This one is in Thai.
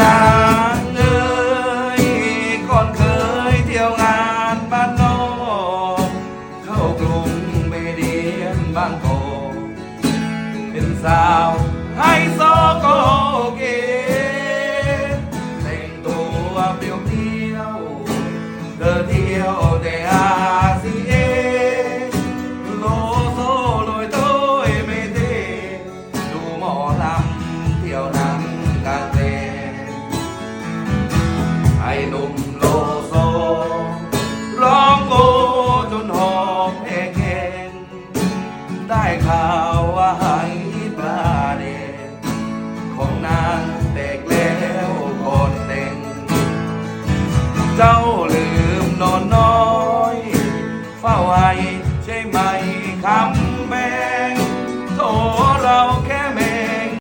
นางเอ๋ยก่อนเคยเที่ยวงานบ้านนอกเข้ากรุงไปเรียนบางกอกเป็นสาวไฮ หนุ่มโลโซร้องโกจนหอมแหงเได้ข่าวว่าหายปลาเดนของนางแตกแล้วกดเต็งเจ้าลืมนอนน้อยเฝ้าไว้ใช่ไหมคำแบงโถ